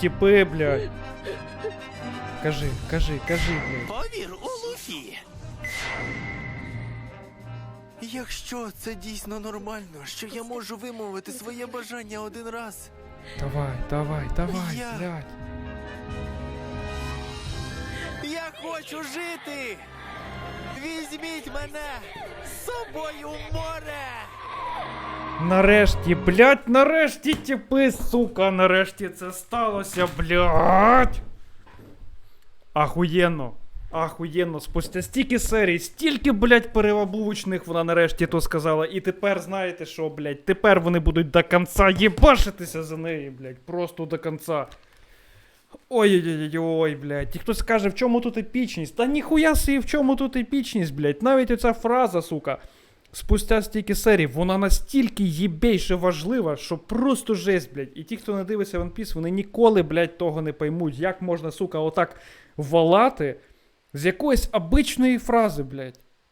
тіпи, блядь. Кажи, кажи, кажи, блядь. Повір у Луфі. Якщо це дійсно нормально, що я можу вимовити своє бажання один раз. Давай, давай, давай, Я- блядь. Я хочу жити! Візьміть мене з собою в море! Нарешті, блядь, нарешті тіпи, сука, нарешті це сталося, блядь. Ахуєнно. Ахуєнно, спустя стільки серій, стільки, блядь, перелабувочних вона нарешті то сказала. І тепер знаєте що, блядь, тепер вони будуть до конца їбашитися за неї, блядь, просто до конца. Ой-ой-ой, блядь. І хтось скаже, в чому тут епічність? Та ніхуя собі, в чому тут епічність, блядь. Навіть оця фраза, сука. Спустя стільки серій, вона настільки єбейше важлива, що просто жесть, блядь. І ті, хто не дивиться One Piece, вони ніколи, блядь, того не поймуть. Як можна, сука, отак валати з якоїсь обичної фрази, блядь.